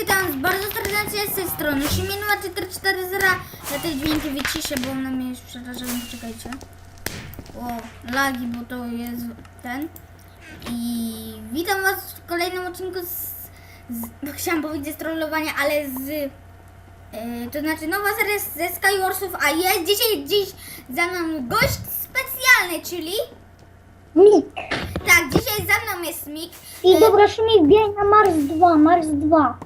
witam bardzo serdecznie z tej strony. Siemienua 440. Ja te dźwięki wyciszę, bo one mnie już przerażają. Poczekajcie. O, lagi, bo to jest ten. I witam was w kolejnym odcinku z... z chciałam powiedzieć z trollowania, ale z... Yy, to znaczy nowa seria ze Skywarsów, a jest dzisiaj dziś za mną gość specjalny, czyli... Mik. Tak, dzisiaj za mną jest Mik. I dobra, Szymik, bieg na Mars 2, Mars 2.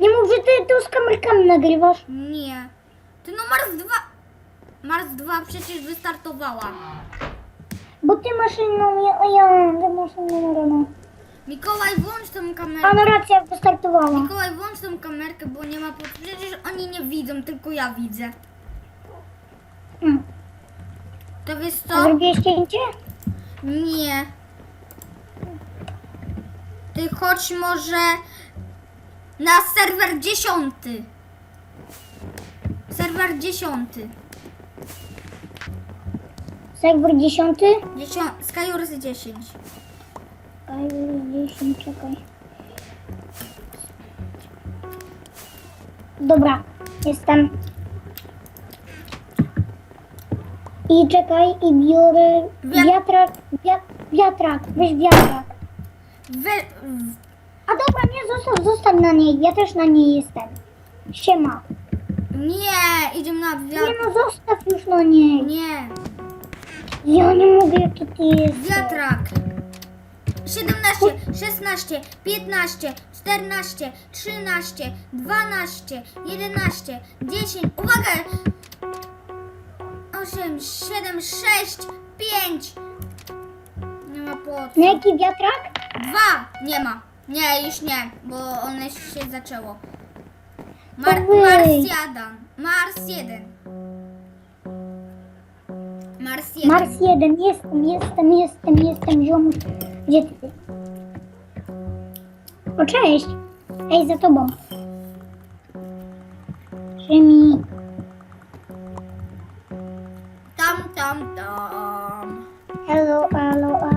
Nie mów, że ty to z kamerkami nagrywasz. Nie. Ty no Mars 2. Mars 2 przecież wystartowała. Bo ty masz inną, ja, ja ty masz inną rano. Mikołaj, włącz tą A kamerkę. no racja, wystartowała. Mikołaj, włącz tą kamerkę, bo nie ma. po- Przecież oni nie widzą, tylko ja widzę. Hmm. To wiesz A co? zrobiłeś cięcie? Nie. Ty chodź może na serwer 10. Serwer 10. Serwer 10? 10 Skywars 10. Serwer 10, czekaj. Dobra, jestem. I czekaj, i biorę Wiat- wiatrak, wiat, wiatrak, weź wiatrak. Wy, nie, zostaw, zostań na niej, ja też na niej jestem. Siema. nie, idziemy na Nie no, zostaw już na niej. Nie. Ja nie mogę, jak to ty jesteś. Wiatrak. 17, 16, 15, 14, 13, 12, 11, 10. Uwaga! 8, 7, 6, 5. Nie ma co. Na jaki wiatrak? Dwa. Nie ma. Nie, już nie, bo one się zaczęło. Mar. Marsjadan. Mars 1. Mars 1. Mars 1, jestem, jestem, jestem, jestem, ziomuś. Gdzie ty? O, cześć. Ej, za tobą. Szymi. Tam, tam, tam. Hello, hello, hello.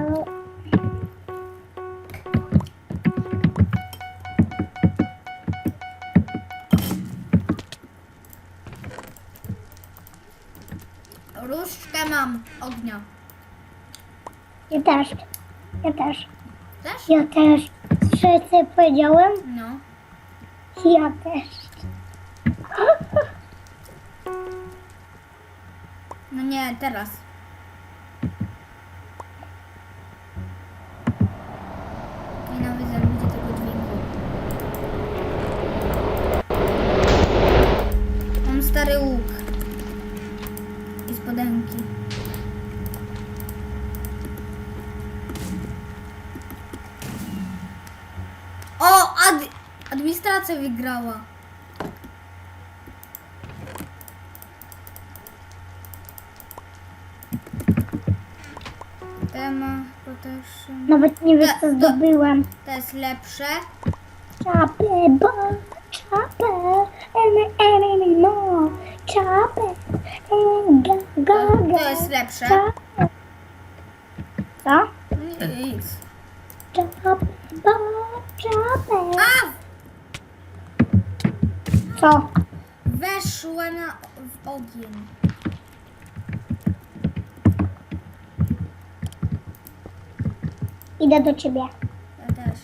Ognia. Ja też. Ja też. Też? Ja też. Ja powiedziałem? No. Ja też. No nie, teraz. Wygrała. Tema protection. Nawet nie wiesz, co zdobyłem. To jest lepsze. Czapę, bo czapę, mo, czapę, ga, ga, ga, to jest lepsze. czapę. Co? Nic. Czapę, bo czapę. A! Co? Weszła na, w ogień. Idę do ciebie. Ja też.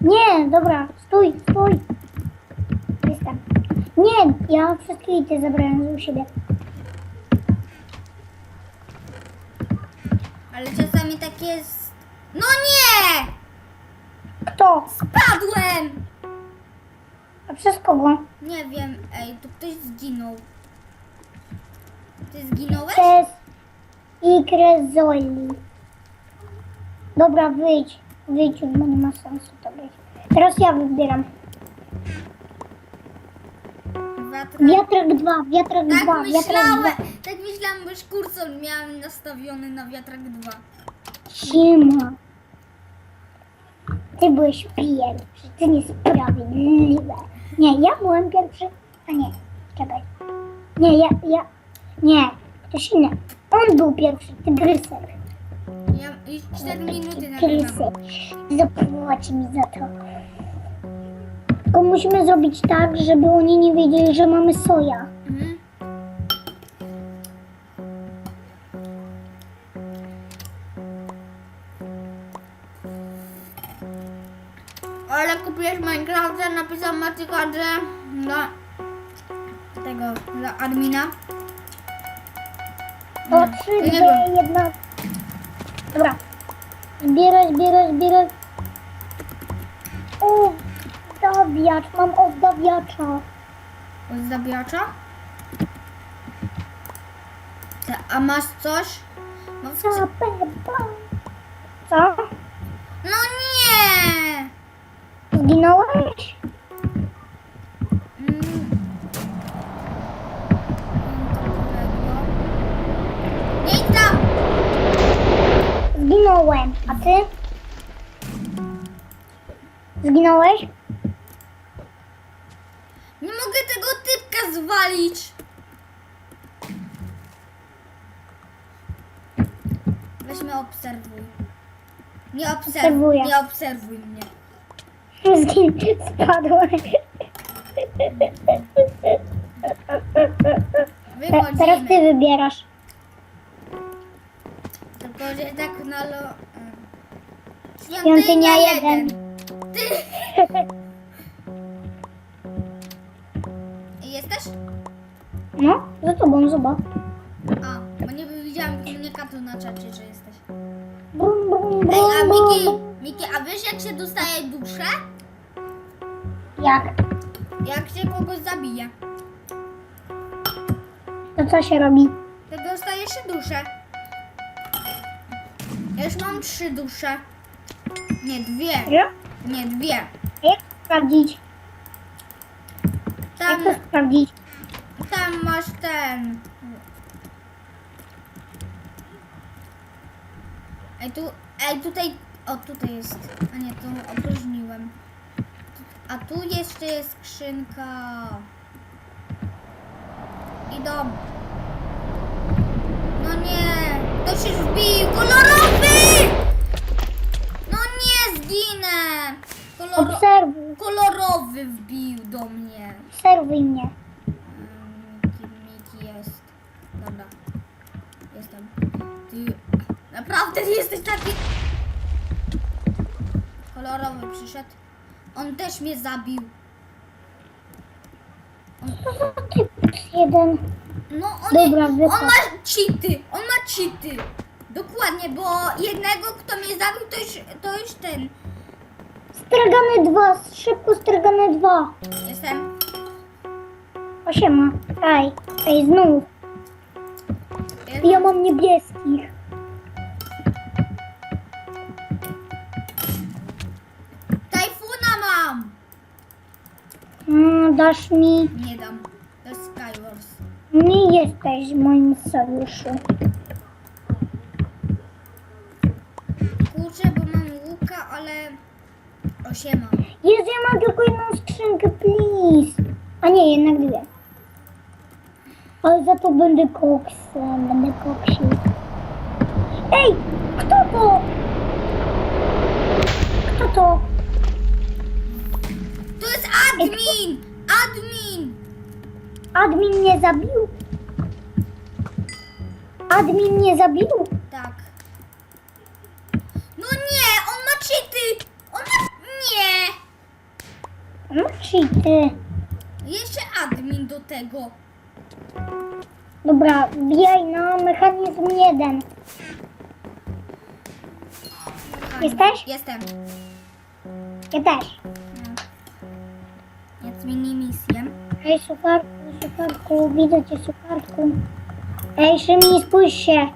Nie, dobra, stój, stój. Jestem. Nie, ja wszystkie ity zabrałem u siebie. Ale czasami tak jest. No nie! Kto? Padłem! Przez kogo? Nie wiem, ej, tu ktoś zginął. Ty zginąłeś? Przez ikrę Zoli. Dobra, wyjdź. Wyjdź, bo nie ma sensu to być. Teraz ja wybieram. Wiatrak. Wiatrak 2, wiatrak 2, Tak wiatrak 2. myślałem, tak myślałem, bo już kursor miałem nastawiony na wiatrak 2. Siema. Ty byłeś pierwszy, to niesprawiedliwe. Nie, ja byłem pierwszy. A nie, czekaj. Nie, ja, ja, nie, ktoś inny. On był pierwszy, tygrysek. Ja Ja już 4 minuty nagrywam. Zapłaci mi za to. Tylko musimy zrobić tak, żeby oni nie wiedzieli, że mamy soja. Ale kupiłeś Minecrafta, napisał Matyka, że dla tego, dla admina. O, trzy, nie dwie, wiem. jedna. Dobra. Zbieraj, zbieraj, zbieraj. O. Mam oddawiacza. Od zabiacza? Te- A masz coś? No, w- Za Pepa. Co? no nie! Zginąłeś? Nie idź tam! Zginąłem. A ty? Zginąłeś? Nie mogę tego typka zwalić! Weźmy obserwuj. Nie obserwuj, Obserwuję. nie obserwuj mnie. Zgin... Spadłem. Te, teraz ty Wychodzimy. wybierasz. Tylko, że tak na lo... e, Świątynia jeden. Ty! Jesteś? No, za tobą, zobacz. A, bo nie widziałam komunikatu na czacie, że jesteś. Brum, brum, Ej, a brum, Miki, brum. Miki, a wiesz jak się dostaje duszę? Jak? Jak się kogoś zabije, To co się robi? to dostaje się duszę. Ja już mam trzy dusze. Nie, dwie. Ja? Nie, dwie. Jak sprawdzić? Tam, Jak to sprawdzić? tam masz ten. Ej, tu, ej, tutaj, o tutaj jest. A nie, tu opróżniłem. A tu jeszcze jest skrzynka. Idą. No nie, to się wbił. Kolorowy! No nie, zginę. Koloro, Obserwuj, kolorowy wbił do mnie. obserwuj mnie. Miki, Miki jest. Dobra. Jestem. Ty. Naprawdę ty jesteś taki. Kolorowy przyszedł. On też mnie zabił. Za typ jeden? No on, Dobra, on wypadł. ma cheaty. On ma cheaty. Dokładnie, bo jednego, kto mnie zabił, to już, to już ten. Stragany dwa, szybko stragany dwa. Jestem. Osiema. Ej, ej, znów. jestem. Ja mam niebieskich. Dasz mi... Nie dam. To jest Skywars. Nie jesteś w moim sojuszu. Kurczę, bo mam łuka, ale osiema. Jezu, ja mam tylko jedną skrzynkę, please. A nie, jednak dwie. Ale za to będę koksem, będę koksił. Admin mnie zabił? Admin mnie zabił? Tak. No nie, on ma cheaty! On ma... Nie! No cheaty. Jeszcze admin do tego. Dobra, wbijaj na mechanizm jeden. Jesteś? Jestem. Ja też. Jest mini misję. Ej, sucharku, sucharku, widzę cię, sucharku. Ej, Szymi, spójrz się.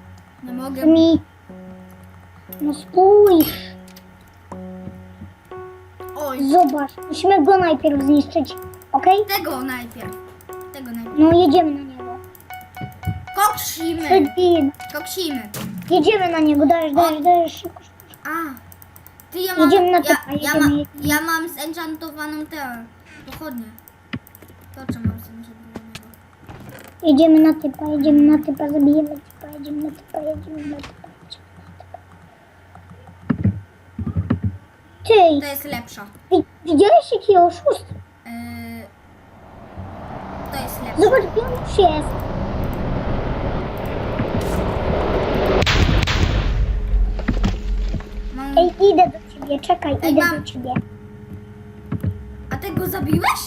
Nie mogę. Szymi. No spójrz. Oj, Zobacz, musimy go najpierw zniszczyć, okej? tego najpierw. Tego najpierw. No, jedziemy na niego. Koksimy. Szybki. Koksimy. Jedziemy na niego, dajesz, dajesz, dajesz, szybko. szybko. A. Ty ja mam... Jedziemy na ja, ja, ma, jedziemy. ja mam zenchantowaną tę pochodnię. To co mam? Jedziemy na typa, jedziemy na typa, zabijemy typa, jedziemy na typa, jedziemy na typa, jedziemy na typa. Ty, To jest lepsza. wi- widziałeś jaki oszust? Yy, to jest lepsza. Zobacz, gdzie on już jest. Mam... Ej, idę do ciebie, czekaj, Ej, idę mam- do ciebie. A ty go zabiłeś?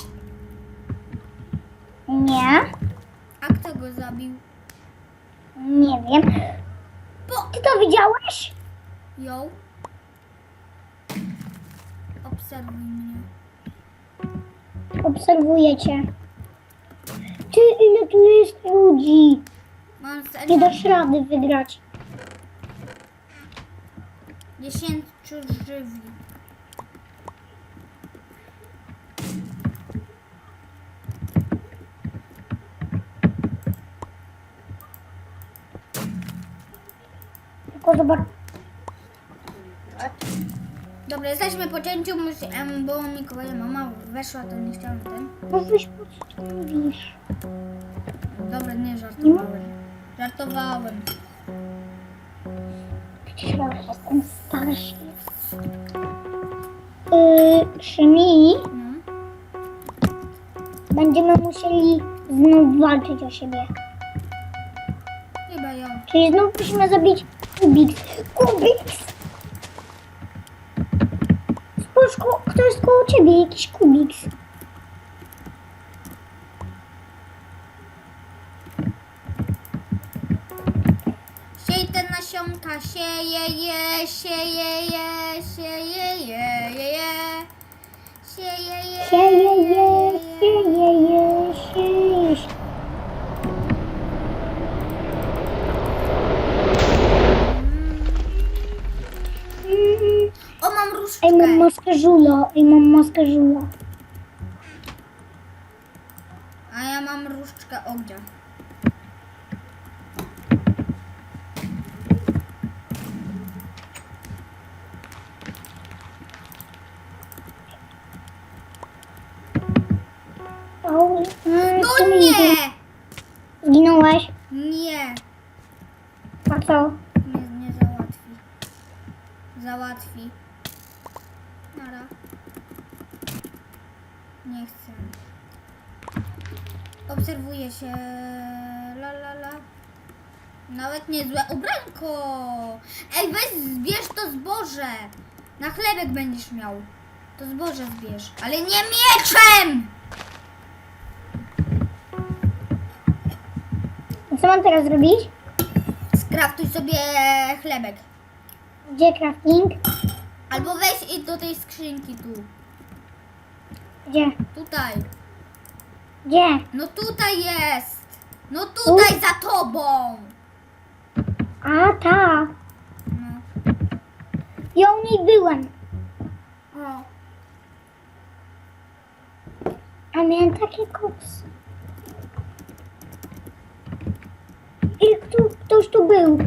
Nie, A kto go zabił? nie wiem. Bo... Ty to widziałeś? Ją. Obserwuj mnie. Obserwuję cię. Ty, ile tu jest ludzi? Mam Nie serio dasz rady wygrać. 10 żywi. Zobacz. Dobra, jesteśmy po cięciu, musi- em, bo Mikołaja mama weszła, to nie chciałam ten. Weź po co ty mówisz? Dobra, nie żartowałem. Żartowałem. Przecież ja już jestem starszy. Yy, Szymi, No. będziemy musieli znów walczyć o siebie. Chyba ją. Czyli znów musimy zabić Kubiks. Kubiks! Spójrz, kto jest koło ciebie? Jakiś Kubiks. Siej te nasionka, sieje je, sieje je, sieje je, je, je. Sieje je, Sieje je, sieje je, sieje się. Mm. Ej, mam maskę żula, ej, mam maskę żula. A ja mam różdżkę ognia. Mm, No co mi idzie? nie! Zginąłeś? Nie. A co? Nie, nie załatwi. Załatwi. Nie chcę. Obserwuje się. La la la. Nawet niezłe ubranko. Ej, weź zbierz to zboże. Na chlebek będziesz miał. To zboże zbierz. Ale nie mieczem! A co mam teraz zrobić? Skraftuj sobie chlebek. Gdzie crafting? Albo weź i do tej skrzynki tu. Gdzie? Tutaj. Gdzie? No tutaj jest! No tutaj za tobą! A, ta. No. Ja u niej byłem. O. A miałem takie koksy. I kto, ktoś tu był.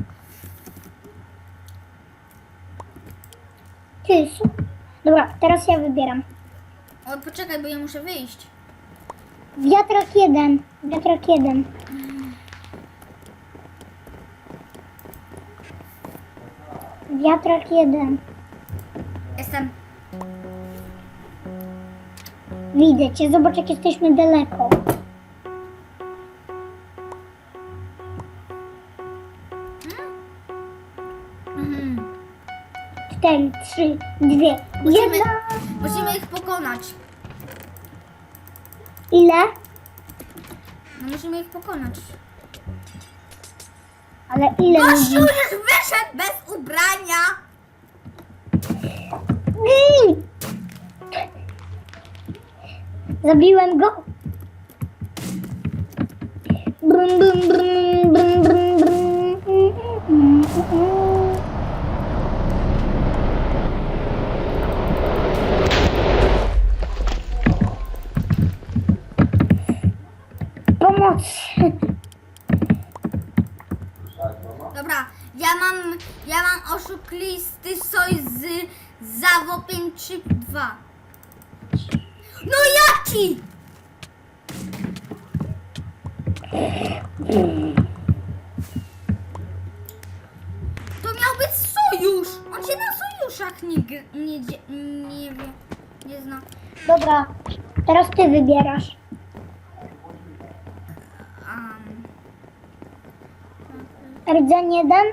Ty, su- Dobra, teraz ja wybieram. O, poczekaj, bo ja muszę wyjść. Wiatrak jeden. Wiatrak jeden. Wiatrak jeden. Jestem. Widzę cię. Zobacz, jak jesteśmy daleko. Mhm. Cztery, trzy, dwie, jedna. Musimy ich pokonać. Ile? No musimy ich pokonać. Ale ile ludzi? już wyszedł bez ubrania! Zabiłem go. Brum, brum, brum, brum, brum, brum. Mm, mm, mm. Dobra, ja mam, ja mam oszuklisty soj z Zawo 532. No jaki? To miał być sojusz! On się na sojuszach nie, nie, nie wie, nie zna. Dobra, teraz ty wybierasz. Rdzeń jeden?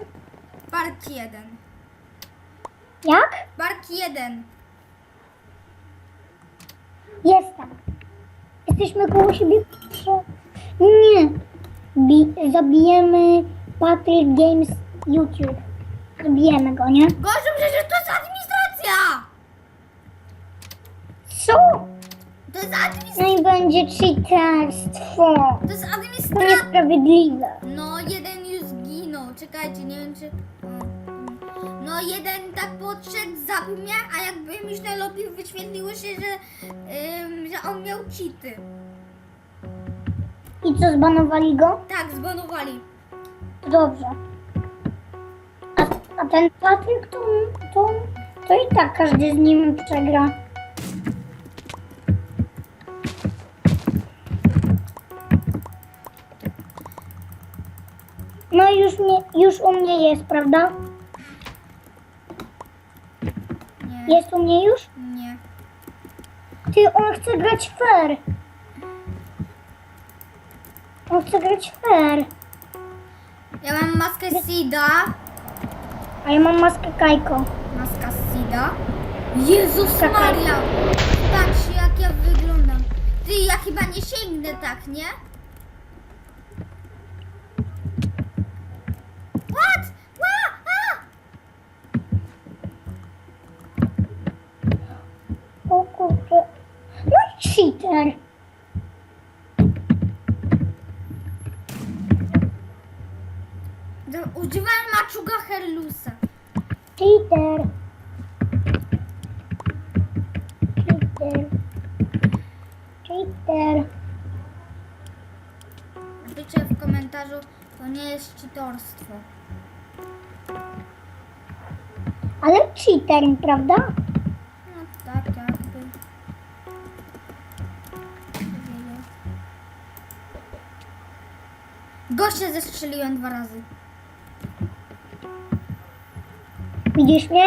park 1. Jak? Park 1. Jestem. Jesteśmy koło siebie. Nie. Bi- zabijemy Patrick Games YouTube. Zabijemy go, nie? Gościu, przecież to jest administracja! Co? To jest administracja! No i będzie cheaterstwo. To jest To administracja! niesprawiedliwe. No, jeden. Czekajcie, nie wiem czy... No, jeden tak podszedł, zabił mnie, a jakby myślę lobby wyświetliło się, że, ym, że on miał cheaty. I co, zbanowali go? Tak, zbanowali. Dobrze. A, a ten Patryk to, to, to i tak każdy z nim przegra. Już, mnie, już u mnie jest, prawda? Nie, Jest u mnie już? nie. Ty, on chce grać fair. On chce grać fair. Ja mam maskę Sida. A ja mam maskę Kajko. Maska Sida. Jezus Taka- Maria! Patrzcie jak ja wyglądam. Ty, ja chyba nie sięgnę tak, nie? What? Ła! A! O kurczę. No i cheater. Ale cheater, prawda? No tak, jakby. Gościa zestrzeliłem dwa razy. Widzisz mnie?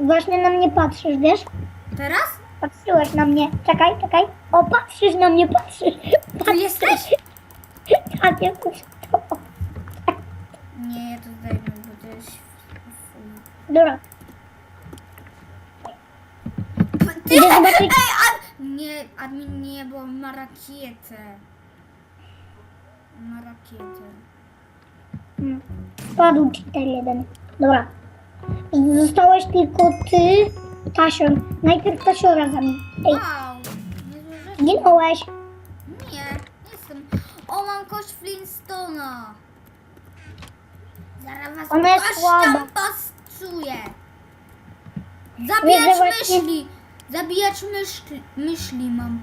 Właśnie na mnie patrzysz, wiesz? Teraz? Patrzyłeś na mnie. Czekaj, czekaj. O, patrzysz na mnie, patrzysz. Tu jesteś? Tak, jakoś to. Nie, ja to zdejmę, bo to jest... Dobra. Ty, Idę zobaczyć. Ej, ad... Nie, admin nie, bo ma rakietę. Ma rakietę. Mm. Spadł cheater jeden. Dobra. Zostałeś tylko ty, Tasior. Najpierw Tasiora zabij. Ej, Wow, niezłe rzeczy. zginąłeś. Nie, nie jestem. O, mam kość Flintstone'a. Zaraz was Ona jest słaba. pastuję. Wiedzę Zabijacz właśnie- myśli. Zabijacz myśli, myśli mam.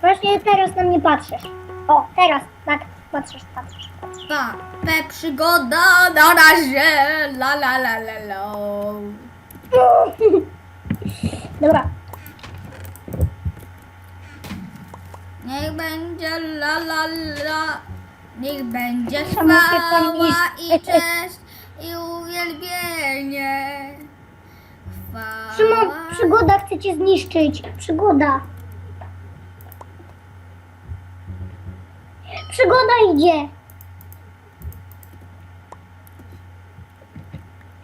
Właśnie teraz na mnie patrzysz. O, teraz, tak, patrzysz, patrzysz, patrzysz. Pa, P przygoda na razie. La la la la la. Dobra, Niech będzie la la la. Niech będzie się chwała i cześć i uwielbienie. Chwała. Szymon, przygoda chce cię zniszczyć. Przygoda. Przygoda idzie.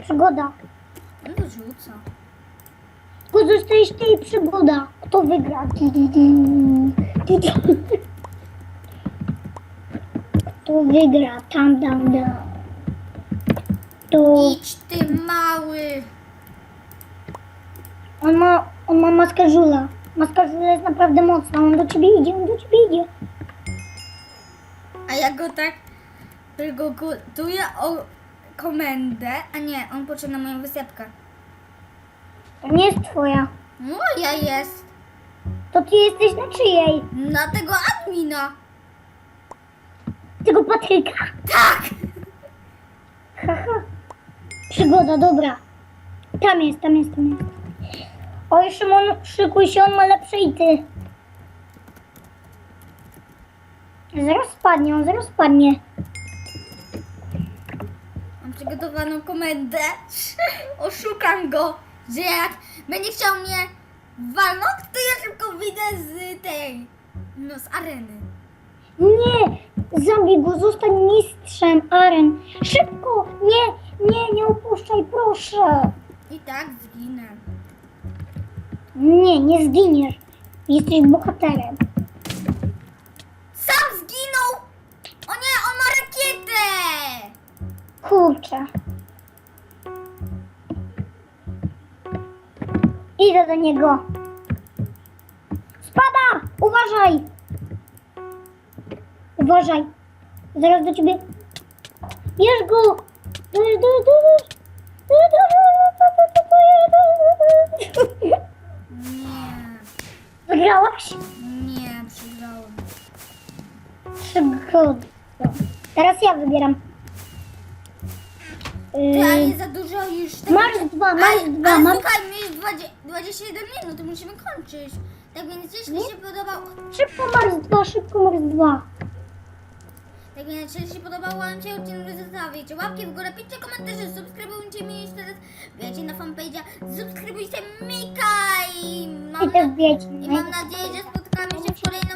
Przygoda. No to rzuca. Tylko zostajesz ty i przygoda. Kto wygra? Di, di, di. Di, di. Kto wygra? Tam, tam, tam. To Idź ty mały. on ma, on ma maskę żula. Maska żula jest naprawdę mocna. On do ciebie idzie, on do ciebie idzie. A ja go tak tylko gotuję o komendę. A nie, on poczeka na moją wysepkę. To nie jest twoja. Moja jest. To ty jesteś na czyjej? Na tego admina. Tego Patryka. Tak. Haha. Przygoda, dobra. Tam jest, tam jest, tam jest. Oj, Szymon, szykuj się, on ma lepsze i ty. Zaraz spadnie, on zaraz spadnie. On przygotowaną komendę. Oszukam go, że jak będzie chciał mnie walnąć, to ja szybko wyjdę z tej, no z areny. Nie! Zabij go, zostań mistrzem aren. Szybko! Nie, nie, nie opuszczaj, proszę. I tak zginę. Nie, nie zginiesz. Jesteś bohaterem. Sam zginął! O nie, on ma rakietę! Kurczę. Idę do niego. Spada! Uważaj! Uważaj. Zaraz do ciebie. Bierz go! Wygrałaś? nie, przegrałem. Przygody. Teraz ja wybieram. Ty, ale Yy, za dużo już... tego- masz dwa, masz ale, dwa, ale masz... słuchaj, miałeś 20, 21 minut, to musimy kończyć. Tak więc jeśli Nie? się podobał... Szybko masz dwa, szybko masz dwa najczęściej podobało Wam się odcinek, zostawić łapki w górę, piszcie komentarze, subskrybujcie mnie jeszcze teraz, wbijajcie na fanpage'a, subskrybujcie Mika i mam, i mam nadzieję, że spotkamy się w kolejnym